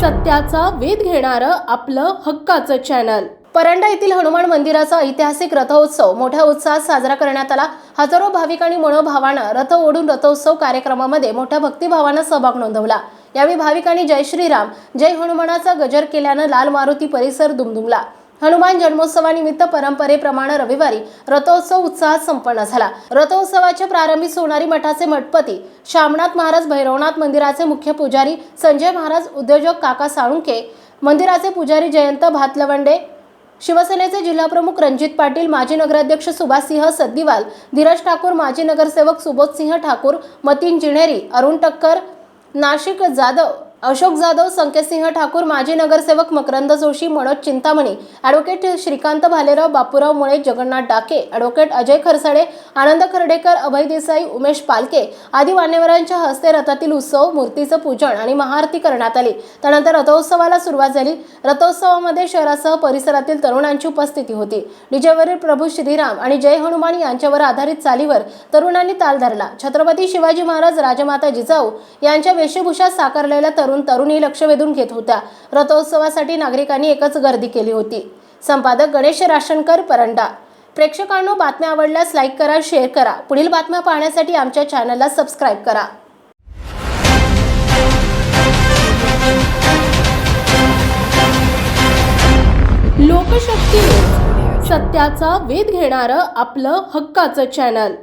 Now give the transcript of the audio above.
सत्याचा वेध घेणारं आपलं हक्काचं चॅनल परंडा येथील हनुमान मंदिराचा ऐतिहासिक रथोत्सव मोठ्या उत्साहात साजरा करण्यात आला. हजारो भाविकांनी मनोभावानं रथ ओढून रथोत्सव कार्यक्रमामध्ये मोठ्या भक्तिभावानं सहभाग नोंदवला. यावेळी भाविकांनी जय श्रीराम जय हनुमानाचा गजर केल्यानं लाल मारुती परिसर दुमदुमला. हनुमान जन्मोत्सवानिमित्त परंपरेप्रमाणे रविवारी रथोत्सव उत्साहात संपन्न झाला. रथोत्सवाच्या प्रारंभी सोनारी मठाचे मठपती शामनाथ महाराज भैरवनाथ मंदिराचे मुख्य पुजारी संजय महाराज उद्योजक काका साळुंके मंदिराचे पुजारी जयंत भातलवंडे शिवसेनेचे जिल्हाप्रमुख रणजित पाटील माजी नगराध्यक्ष सुभाषसिंह सद्दिवाल धीरज ठाकूर माजी नगरसेवक सुबोधसिंह ठाकूर मतीन जिणेरी अरुण टक्कर नाशिक जाधव अशोक जाधव संकेतसिंह ठाकूर माजी नगरसेवक मकरंद जोशी मनोज चिंतामणी ॲडव्होकेट श्रीकांत भालेराव बापूराव मुळे जगन्नाथ डाके ॲडव्होकेट अजय खरसाडे आनंद खर्डेकर अभय देसाई उमेश पालके आदी मान्यवरांच्या हस्ते रथातील उत्सव मूर्तीचं पूजन आणि महाआरती करण्यात आली. त्यानंतर रथोत्सवाला सुरुवात झाली. रथोत्सवामध्ये शहरासह परिसरातील तरुणांची उपस्थिती होती. डीजेवरील प्रभू श्रीराम आणि जय हनुमान यांच्यावर आधारित चालीवर तरुणांनी ताल धरला. छत्रपती शिवाजी महाराज राजमाता जिजाऊ यांच्या वेशभूषात साकारलेल्या तरुण तरुणी लक्ष वेधून घेत होत्या. रथोत्सवासाठी नागरिकांनी एकच गर्दी केली होती. संपादक गणेश राशनकर परंडा. प्रेक्षकांनो बातम्या आवडल्यास लाईक करा शेअर करा. पुढील बातम्या पाहण्यासाठी आमच्या चॅनलला सबस्क्राईब करा. लोकशक्ती सत्याचा वेध घेणारं आपलं हक्काचं चॅनल